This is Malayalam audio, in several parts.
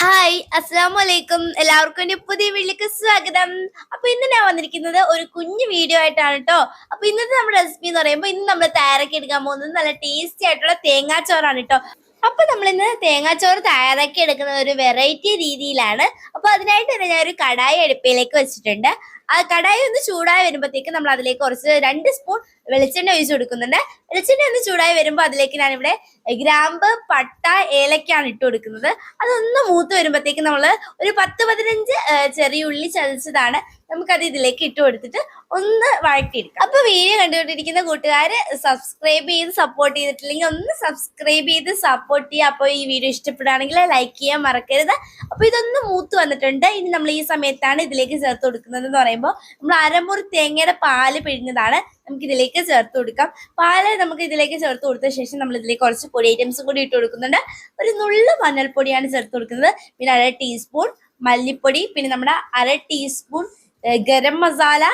ഹായ് അസ്സാം വലൈക്കും എല്ലാവർക്കും എന്റെ പുതിയ വീട്ടിലേക്ക് സ്വാഗതം. അപ്പൊ ഇന്ന് ഞാൻ വന്നിരിക്കുന്നത് ഒരു കുഞ്ഞു വീഡിയോ ആയിട്ടാണ് കേട്ടോ അപ്പൊ ഇന്നത്തെ നമ്മുടെ റെസിപ്പി എന്ന് പറയുമ്പോൾ ഇന്ന് നമ്മൾ തയ്യാറാക്കി എടുക്കാൻ പോകുന്നത് നല്ല ടേസ്റ്റി ആയിട്ടുള്ള തേങ്ങാച്ചോറാണ് കേട്ടോ അപ്പൊ നമ്മൾ ഇന്ന് തേങ്ങാച്ചോറ് തയ്യാറാക്കി എടുക്കുന്ന ഒരു വെറൈറ്റി രീതിയിലാണ്. അപ്പൊ അതിനായിട്ട് തന്നെ ഞാൻ ഒരു കടായി അടുപ്പിലേക്ക് വെച്ചിട്ടുണ്ട്. ആ കടായി ഒന്ന് ചൂടായി വരുമ്പോഴത്തേക്ക് നമ്മൾ അതിലേക്ക് കുറച്ച് രണ്ട് സ്പൂൺ വെളിച്ചെണ്ണ ഒഴിച്ചു കൊടുക്കുന്നുണ്ട്. വെളിച്ചെണ്ണ ഒന്ന് ചൂടായി വരുമ്പോൾ അതിലേക്ക് ഞാനിവിടെ ഗ്രാമ്പ് പട്ട ഏലക്കാണ് ഇട്ട് കൊടുക്കുന്നത്. അതൊന്ന് മൂത്ത് വരുമ്പോഴത്തേക്ക് നമ്മൾ ഒരു പത്ത് പതിനഞ്ച് ചെറിയ ഉള്ളി ചതച്ചതാണ്. നമുക്കത് ഇതിലേക്ക് ഇട്ട് കൊടുത്തിട്ട് ഒന്ന് വഴറ്റിയെടുക്കാം. അപ്പൊ വീഡിയോ കണ്ടുകൊണ്ടിരിക്കുന്ന കൂട്ടുകാര് സബ്സ്ക്രൈബ് ചെയ്ത് സപ്പോർട്ട് ചെയ്തിട്ടില്ലെങ്കിൽ ഒന്ന് സബ്സ്ക്രൈബ് ചെയ്ത് സപ്പോർട്ട് ചെയ്യുക. അപ്പോൾ ഈ വീഡിയോ ഇഷ്ടപ്പെടുകയാണെങ്കിൽ ലൈക്ക് ചെയ്യാൻ മറക്കരുത്. അപ്പൊ ഇതൊന്ന് മൂത്ത് വന്നിട്ടുണ്ട്. ഇനി നമ്മൾ ഈ സമയത്താണ് ഇതിലേക്ക് ചേർത്ത് കൊടുക്കുന്നത് എന്ന് പറയുമ്പോൾ നമ്മൾ അരമുറി തേങ്ങയുടെ പാൽ പിഴിഞ്ഞതാണ് നമുക്ക് ഇതിലേക്ക് ചേർത്ത് കൊടുക്കാം. പാൽ നമുക്ക് ഇതിലേക്ക് ചേർത്ത് കൊടുത്ത ശേഷം നമ്മൾ ഇതിലേക്ക് കുറച്ച് പൊടി ഐറ്റംസും കൂടി ഇട്ട് കൊടുക്കുന്നുണ്ട്. ഒരു നുള്ള മഞ്ഞൾപ്പൊടിയാണ് ചേർത്ത് കൊടുക്കുന്നത്. പിന്നെ അര ടീസ്പൂൺ മല്ലിപ്പൊടി. പിന്നെ നമ്മുടെ അര ടീസ്പൂൺ e, garam masala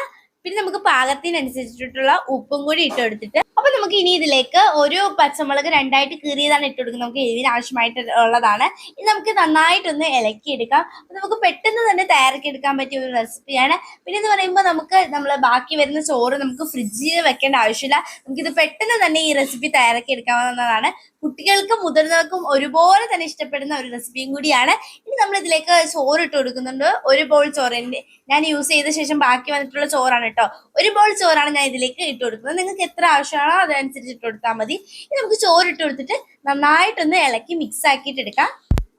പിന്നെ നമുക്ക് പാകത്തിനനുസരിച്ചിട്ടുള്ള ഉപ്പും കൂടി ഇട്ട് കൊടുത്തിട്ട് അപ്പൊ നമുക്ക് ഇനി ഇതിലേക്ക് ഒരു പച്ചമുളക് രണ്ടായിട്ട് കീറിയതാണ് ഇട്ട് കൊടുക്കുന്നത് നമുക്ക് എരിവിന് ആവശ്യമായിട്ട് ഉള്ളതാണ് ഇത് നമുക്ക് നന്നായിട്ടൊന്ന് ഇലക്കി എടുക്കാം നമുക്ക് പെട്ടെന്ന് തന്നെ തയ്യാറാക്കി എടുക്കാൻ പറ്റിയ ഒരു റെസിപ്പിയാണ്. പിന്നെ എന്ന് പറയുമ്പോൾ നമുക്ക് നമ്മൾ ബാക്കി വരുന്ന ചോറ് നമുക്ക് ഫ്രിഡ്ജിൽ വെക്കേണ്ട ആവശ്യമില്ല. നമുക്കിത് പെട്ടെന്ന് തന്നെ ഈ റെസിപ്പി തയ്യാറാക്കി എടുക്കാവുന്നതാണ് കുട്ടികൾക്കും മുതിർന്നവർക്കും ഒരുപോലെ തന്നെ ഇഷ്ടപ്പെടുന്ന ഒരു റെസിപ്പിയും കൂടിയാണ്. ഇനി നമ്മൾ ഇതിലേക്ക് ചോറ് ഇട്ട് കൊടുക്കുന്നുണ്ട് ഒരു ബോൾ ചോറ്. ഞാൻ യൂസ് ചെയ്ത ശേഷം ബാക്കി വന്നിട്ടുള്ള ചോറാണ് കേട്ടോ. ഒരു ബോൾ ചോറാണ് ഞാൻ ഇതിലേക്ക് ഇട്ട് കൊടുക്കുന്നത്. നിങ്ങൾക്ക് എത്ര ആവശ്യമാണോ അതനുസരിച്ച് ഇട്ട് കൊടുത്താൽ മതി. ഇനി നമുക്ക് ചോറ് ഇട്ട് കൊടുത്തിട്ട് നന്നായിട്ടൊന്ന് ഇളക്കി മിക്സ് ആക്കിയിട്ട് എടുക്കാം.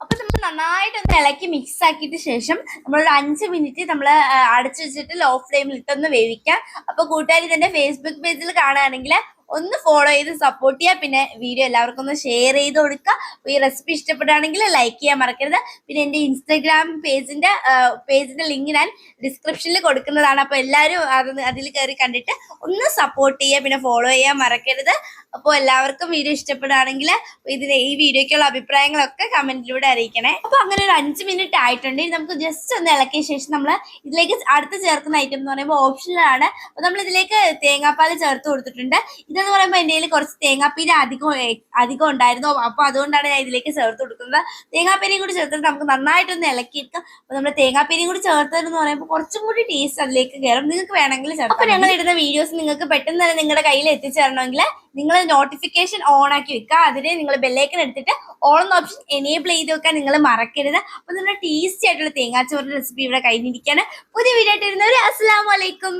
അപ്പൊ നമ്മൾ നന്നായിട്ടൊന്ന് ഇളക്കി മിക്സ് ആക്കിയിട്ട് ശേഷം നമ്മൾ ഒരു അഞ്ച് മിനിറ്റ് നമ്മൾ അടച്ചു വെച്ചിട്ട് ലോ ഫ്ലെയിമിൽ ഇട്ടൊന്ന് വേവിക്കാം. അപ്പൊ കൂട്ടുകാരി തന്നെ ഫേസ്ബുക്ക് പേജിൽ കാണുകയാണെങ്കിൽ ഒന്ന് ഫോളോ ചെയ്ത് സപ്പോർട്ട് ചെയ്യുക പിന്നെ വീഡിയോ എല്ലാവർക്കും ഒന്ന് ഷെയർ ചെയ്ത് കൊടുക്കുക ഈ റെസിപ്പി ഇഷ്ടപ്പെടുകയാണെങ്കിൽ ലൈക്ക് ചെയ്യാൻ മറക്കരുത്. പിന്നെ എന്റെ ഇൻസ്റ്റാഗ്രാം പേജിന്റെ പേജിന്റെ ലിങ്ക് ഞാൻ ഡിസ്ക്രിപ്ഷനിൽ കൊടുക്കുന്നതാണ്. അപ്പോൾ എല്ലാവരും അത് അതിൽ കയറി കണ്ടിട്ട് ഒന്ന് സപ്പോർട്ട് ചെയ്യുക. പിന്നെ ഫോളോ ചെയ്യാൻ മറക്കരുത്. അപ്പോൾ എല്ലാവർക്കും വീഡിയോ ഇഷ്ടപ്പെടുകയാണെങ്കിൽ ഇതിന് ഈ വീഡിയോയ്ക്കുള്ള അഭിപ്രായങ്ങളൊക്കെ കമന്റിലൂടെ അറിയിക്കണേ. അപ്പോൾ അങ്ങനെ ഒരു അഞ്ച് മിനിറ്റ് ആയിട്ടുണ്ട്. നമുക്ക് ജസ്റ്റ് ഒന്ന് ഇളക്കിയ ശേഷം നമ്മൾ ഇതിലേക്ക് അടുത്ത് ചേർക്കുന്ന ഐറ്റം എന്ന് പറയുമ്പോൾ ഓപ്ഷനിലാണ് അപ്പോൾ നമ്മൾ ഇതിലേക്ക് തേങ്ങാപ്പാൽ ചേർത്ത് കൊടുത്തിട്ടുണ്ട്. ഇതെന്ന് പറയുമ്പോൾ എന്റെ കയ്യിൽ കുറച്ച് തേങ്ങാപ്പീര് അധികം അധികം ഉണ്ടായിരുന്നു. അപ്പോൾ അതുകൊണ്ടാണ് ഞാൻ ഇതിലേക്ക് ചേർത്ത് കൊടുക്കുന്നത്. തേങ്ങാപ്പീരയും കൂടി ചേർത്തിട്ട് നമുക്ക് നന്നായിട്ടൊന്ന് ഇളക്കിയെടുക്കാം. അപ്പോൾ നമ്മുടെ തേങ്ങാപ്പീരയും കൂടി ചേർത്തതെന്ന് പറയുമ്പോൾ കുറച്ചും കൂടി ടേസ്റ്റ് അതിലേക്ക് കയറും നിങ്ങൾക്ക് വേണമെങ്കിൽ ചേർക്കാം. അപ്പോൾ ഞങ്ങൾ ഇടുന്ന വീഡിയോസ് നിങ്ങൾക്ക് പെട്ടെന്ന് തന്നെ നിങ്ങളുടെ കയ്യിൽ എത്തിച്ചേരണമെങ്കിൽ നിങ്ങൾ നോട്ടിഫിക്കേഷൻ ഓൺ ആക്കി വെക്കുക. അതിന് നിങ്ങൾ ബെല്ലേക്കൻ എടുത്തിട്ട് ഓൺ എന്ന ഓപ്ഷൻ എനേബിൾ ചെയ്ത് വെക്കാൻ നിങ്ങൾ മറക്കരുത്. അപ്പോൾ നമ്മുടെ ടേസ്റ്റി ആയിട്ടുള്ള തേങ്ങാച്ചോറിന്റെ റെസിപ്പി ഇവിടെ കഴിഞ്ഞിരിക്കുകയാണ്. പുതിയ വീഡിയോ ആയിട്ട് വരുന്നവർ അസ്സാം അലൈക്കും.